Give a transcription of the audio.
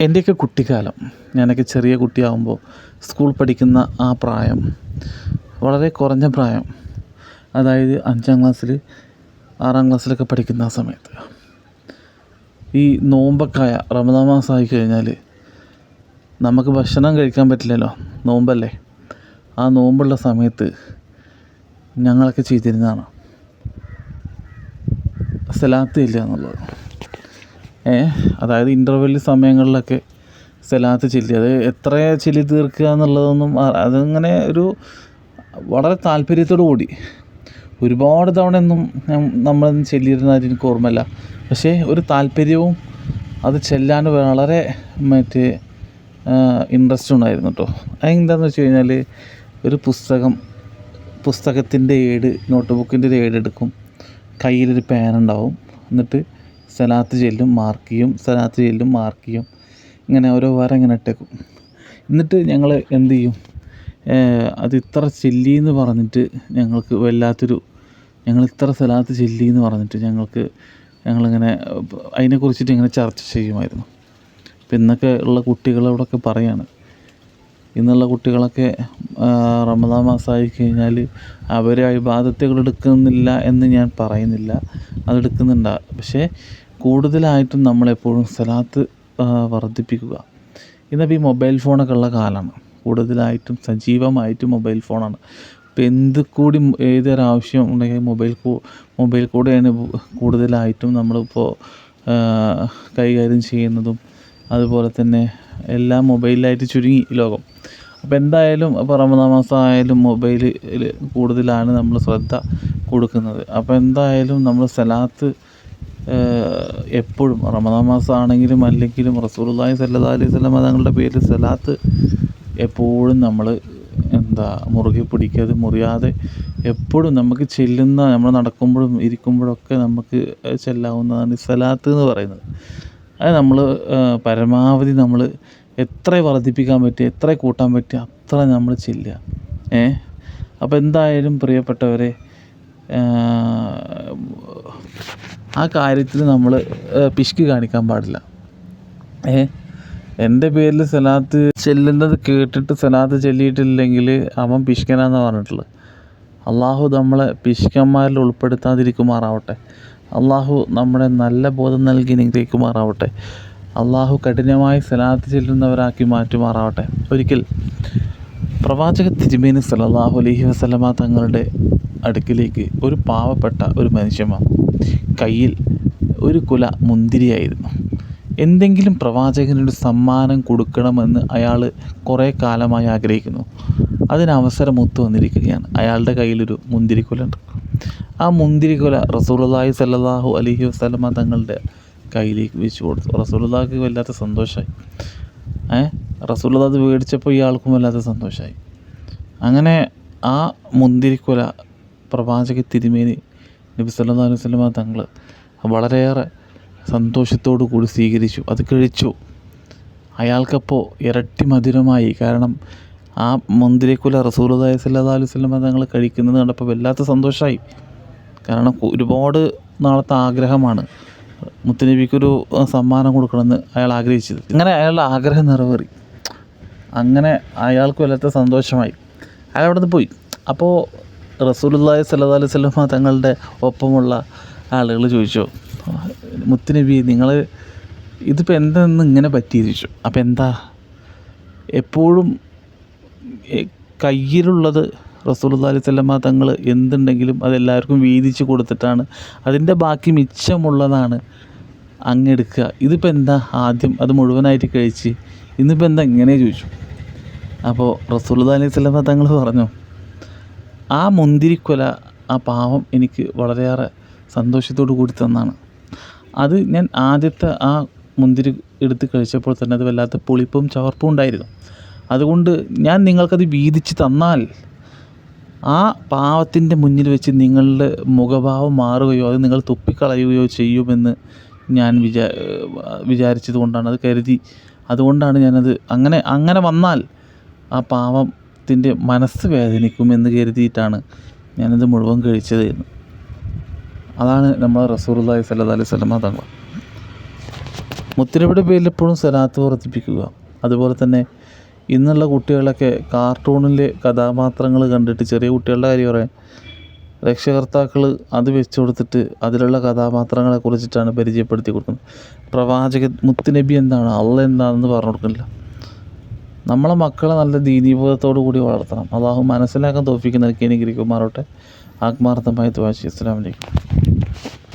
എന്റെയൊക്കെ കുട്ടിക്കാലം ഞാനൊക്കെ ചെറിയ കുട്ടിയാകുമ്പോൾ സ്കൂൾ പഠിക്കുന്ന ആ പ്രായം വളരെ കുറഞ്ഞ പ്രായം അതായത് അഞ്ചാം ക്ലാസ്സിൽ ആറാം ക്ലാസ്സിലൊക്കെ പഠിക്കുന്ന ആ സമയത്ത്. ഈ നോമ്പൊക്കായ റമദാ റമദാൻ മാസമായി കഴിഞ്ഞാൽ നമുക്ക് ഭക്ഷണം കഴിക്കാൻ പറ്റില്ലല്ലോ നോമ്പല്ലേ? ആ നോമ്പുള്ള സമയത്ത് ഞങ്ങളൊക്കെ ചെയ്തിരുന്നതാണ്. സ്ഥലാത്തില്ല എന്നുള്ളത്. അതായത് ഇന്റർവെൽ സമയങ്ങളിലൊക്കെ സലാത്ത് ചൊല്ലി അത് എത്ര ചൊല്ലി തീർക്കുക എന്നുള്ളതൊന്നും അതങ്ങനെ ഒരു വളരെ താല്പര്യത്തോടു കൂടി. ഒരുപാട് തവണയൊന്നും നമ്മളൊന്നും അതിന് എനിക്ക് ഓർമ്മയില്ല. പക്ഷേ ഒരു താല്പര്യവും അത് ചെല്ലാൻ വളരെ മറ്റേ ഇൻട്രസ്റ്റ് ഉണ്ടായിരുന്നു കേട്ടോ അതെന്താണെന്ന് വെച്ച് കഴിഞ്ഞാൽ ഒരു പുസ്തകം പുസ്തകത്തിന്റെ ഏട് നോട്ട് ബുക്കിന്റെ ഒരു ഏട് എടുക്കും കയ്യിലൊരു പേന ഉണ്ടാവും. എന്നിട്ട് സലാത്ത് ചെല്ലും മാർക്ക് ചെയ്യും സലാത്ത് ചെല്ലും മാർക്ക് ചെയ്യും. ഇങ്ങനെ ഓരോ വാരം ഇങ്ങനെ ഇട്ടേക്കും. എന്നിട്ട് ഞങ്ങൾ എന്ത് ചെയ്യും? അത് ഇത്ര ചെല്ലി എന്ന് പറഞ്ഞിട്ട് ഞങ്ങൾക്ക് വല്ലാത്തൊരു ഞങ്ങൾ ഇത്ര സലാത്ത് ചെല്ലി എന്ന് പറഞ്ഞിട്ട് ഞങ്ങൾക്ക് ഞങ്ങളിങ്ങനെ അതിനെക്കുറിച്ചിട്ട് ഇങ്ങനെ ചർച്ച ചെയ്യുമായിരുന്നു. ഇപ്പം ഇന്നൊക്കെ ഉള്ള കുട്ടികളോടൊക്കെ പറയാണ് ഇന്നുള്ള കുട്ടികളൊക്കെ റമദാൻ മാസമായി കഴിഞ്ഞാൽ അവർ ഇബാദത്തുകൾ എടുക്കുന്നില്ല എന്ന് ഞാൻ പറയുന്നില്ല. അതെടുക്കുന്നുണ്ട് പക്ഷേ കൂടുതലായിട്ടും നമ്മളെപ്പോഴും സലാത്ത് വർദ്ധിപ്പിക്കുക. ഇന്നിപ്പോൾ ഈ മൊബൈൽ ഫോണൊക്കെ ഉള്ള കാലമാണ്. കൂടുതലായിട്ടും സജീവമായിട്ട് മൊബൈൽ ഫോണാണ്. ഇപ്പം എന്ത് കൂടി ഏതൊരു ഏതൊരാവശ്യം ഉണ്ടെങ്കിൽ മൊബൈൽ മൊബൈൽ കൂടെയാണ് കൂടുതലായിട്ടും നമ്മളിപ്പോൾ കൈകാര്യം ചെയ്യുന്നതും അതുപോലെ തന്നെ എല്ലാം മൊബൈലിലായിട്ട് ചുരുങ്ങി ലോകം. അപ്പോൾ എന്തായാലും ഇപ്പോൾ റമദാൻ മാസം ആയാലും മൊബൈലിൽ കൂടുതലാണ് നമ്മൾ ശ്രദ്ധ കൊടുക്കുന്നത്. അപ്പോൾ എന്തായാലും നമ്മൾ സലാത്ത് എപ്പോഴും റമദാൻ മാസം ആണെങ്കിലും അല്ലെങ്കിലും റസൂലുള്ളാഹി സ്വല്ലല്ലാഹി അലൈഹി വസല്ലം തങ്ങളുടെ പേരിൽ സലാത്ത് എപ്പോഴും നമ്മൾ എന്താ മുറുകെ പിടിക്കാതെ മുറിയാതെ എപ്പോഴും നമുക്ക് ചെല്ലുന്ന നമ്മൾ നടക്കുമ്പോഴും ഇരിക്കുമ്പോഴൊക്കെ നമുക്ക് ചെല്ലാവുന്നതാണ് സലാത്ത് എന്ന് പറയുന്നത്. അത് നമ്മൾ പരമാവധി നമ്മൾ എത്ര വർദ്ധിപ്പിക്കാൻ പറ്റുക എത്ര കൂട്ടാൻ പറ്റുക അത്ര നമ്മൾ ചെല്ലുക. ഏ? അപ്പം എന്തായാലും പ്രിയപ്പെട്ടവരെ ആ കാര്യത്തിൽ നമ്മൾ പിശുക്ക് കാണിക്കാൻ പാടില്ല. ഏ? എന്റെ പേരിൽ സലാത്ത് ചെല്ലുന്നത് കേട്ടിട്ട് സലാത്ത് ചെല്ലിയിട്ടില്ലെങ്കിൽ അവൻ പിശുക്കനാന്ന് പറഞ്ഞിട്ടുള്ളത്. അള്ളാഹു നമ്മളെ പിശുക്കന്മാരിൽ ഉൾപ്പെടുത്താതിരിക്കുമാറാവട്ടെ. അള്ളാഹു നമ്മുടെ നല്ല ബോധം നൽകി നിഗ്രഹിക്കുമാറാവട്ടെ അള്ളാഹു കഠിനമായി സലാത്ത് ചെല്ലുന്നവരാക്കി മാറ്റുമാറാവട്ടെ. ഒരിക്കൽ പ്രവാചക തിരുമേനി സല്ലല്ലാഹു അലഹി വസ്ലമ തങ്ങളുടെ അടുക്കിലേക്ക് ഒരു പാവപ്പെട്ട ഒരു മനുഷ്യൻ വന്നു. കയ്യിൽ ഒരു കുല മുന്തിരിയായിരുന്നു. എന്തെങ്കിലും പ്രവാചകനൊരു സമ്മാനം കൊടുക്കണമെന്ന് അയാൾ കുറേ കാലമായി ആഗ്രഹിക്കുന്നു. അതിനവസരം ഒത്തു വന്നിരിക്കുകയാണ്. അയാളുടെ കയ്യിലൊരു മുന്തിരിക്കുല ഉണ്ട് ആ മുന്തിരിക്കുല റസൂലുള്ളാഹി സ്വല്ലല്ലാഹു അലൈഹി വസല്ലമ തങ്ങളുടെ കയ്യിലേക്ക് വെച്ച് കൊടുത്തു. റസൂലുള്ളാഹിക്ക് വല്ലാത്ത സന്തോഷമായി ഏ? റസൂലുള്ള അത് മേടിച്ചപ്പോൾ ഇയാൾക്കും വല്ലാത്ത സന്തോഷമായി അങ്ങനെ ആ മുന്തിരിക്കുല പ്രവാചക തിരുമേനി നബി സല്ലല്ലാഹു അലൈഹി വസല്ലമ തങ്ങൾ വളരെയേറെ സന്തോഷത്തോടു കൂടി സ്വീകരിച്ചു. അത് കഴിച്ചു. അയാൾക്കപ്പോൾ ഇരട്ടി മധുരമായി. കാരണം ആ മുന്തിരിക്കുല റസൂലുള്ളാഹി സല്ലാ അലൈഹി സ്വലമ തങ്ങൾ കഴിക്കുന്നത് കണ്ടപ്പോൾ വല്ലാത്ത സന്തോഷമായി കാരണം ഒരുപാട് നാളത്തെ ആഗ്രഹമാണ്. മുത്തുനബിക്കൊരു സമ്മാനം കൊടുക്കണമെന്ന് അയാൾ ആഗ്രഹിച്ചത്. അങ്ങനെ അയാളുടെ ആഗ്രഹം നിറവേറി. അങ്ങനെ അയാൾക്ക് വല്ലാത്ത സന്തോഷമായി. അയാൾ അവിടെ നിന്ന് പോയി. അപ്പോൾ റസൂലുള്ളാഹി സല്ലാ അലൈഹി സ്വലമ തങ്ങളുടെ ഒപ്പമുള്ള ആളുകൾ ചോദിച്ചു മുത്തുനബി നിങ്ങൾ ഇതിപ്പോൾ എന്തെന്ന് ഇങ്ങനെ പറ്റിയെന്ന് ചോദിച്ചു. അപ്പോൾ എന്താ? എപ്പോഴും കയ്യിലുള്ളത് റസൂലുള്ളാഹി അലൈഹി വസല്ലമ തങ്ങൾ എന്തുണ്ടെങ്കിലും അതെല്ലാവർക്കും വീതിച്ച് കൊടുത്തിട്ടാണ്. അതിന്റെ ബാക്കി മിച്ചമുള്ളതാണ് അങ്ങെടുക്കുക. ഇതിപ്പോൾ എന്താ ആദ്യം അത് മുഴുവനായിട്ട് കഴിച്ച് ഇന്നിപ്പോൾ എന്താ ഇങ്ങനെ ചോദിച്ചു. അപ്പോൾ റസൂലുള്ളാഹി അലൈഹി വസല്ലമ തങ്ങൾ പറഞ്ഞു ആ മുന്തിരിക്കൊല ആ പാവം എനിക്ക് വളരെയേറെ സന്തോഷത്തോടു കൂടി തന്നാണ്. അത് ഞാൻ ആദ്യത്തെ ആ മുന്തിരി എടുത്ത് കഴിച്ചപ്പോൾ തന്നെ അത് വല്ലാത്ത പുളിപ്പും ചവർപ്പും ഉണ്ടായിരുന്നു. അതുകൊണ്ട് ഞാൻ നിങ്ങൾക്കത് വീതിച്ച് തന്നാൽ ആ പാവത്തിന്റെ മുന്നിൽ വെച്ച് നിങ്ങളുടെ മുഖഭാവം മാറുകയോ അത് നിങ്ങൾ തുപ്പിക്കളയുകയോ ചെയ്യുമെന്ന് ഞാൻ വിചാ വിചാരിച്ചത് കൊണ്ടാണ് അത് കരുതി. അതുകൊണ്ടാണ് ഞാനത് അങ്ങനെ അങ്ങനെ വന്നാൽ ആ പാവത്തിന്റെ മനസ്സ് വേദനിക്കുമെന്ന് കരുതിയിട്ടാണ് ഞാനത് മുഴുവൻ കഴിച്ചത് എന്ന്. അതാണ് നമ്മൾ റസൂലുള്ളാഹി സല്ലാ അലൈഹി സ്വലമ തങ്ങൾ. മുത്തനബിയുടെ പേരിൽ എപ്പോഴും സലാത്ത് വർദ്ധിപ്പിക്കുക. അതുപോലെ തന്നെ ഇന്നുള്ള കുട്ടികളൊക്കെ കാർട്ടൂണിലെ കഥാപാത്രങ്ങൾ കണ്ടിട്ട് ചെറിയ കുട്ടികളുടെ കാര്യം പറയാം. രക്ഷകർത്താക്കൾ അത് വെച്ചു കൊടുത്തിട്ട് അതിലുള്ള കഥാപാത്രങ്ങളെ കുറിച്ചിട്ടാണ് പരിചയപ്പെടുത്തി കൊടുക്കുന്നത്. പ്രവാചകൻ മുത്തുനബി എന്താണ്? അള്ള എന്താണെന്ന് പറഞ്ഞു കൊടുക്കുന്നില്ല നമ്മളെ മക്കളെ നല്ല ദീനീബോധത്തോടു കൂടി വളർത്തണം. അള്ളാഹു മനസ്സിലാക്കാൻ തോഫിക്ക് നൽകി അനുഗ്രഹിക്കുമാറോട്ടെ ആത്മാർത്ഥമായി തുവാശി അസ്സാം അലൈക്കും.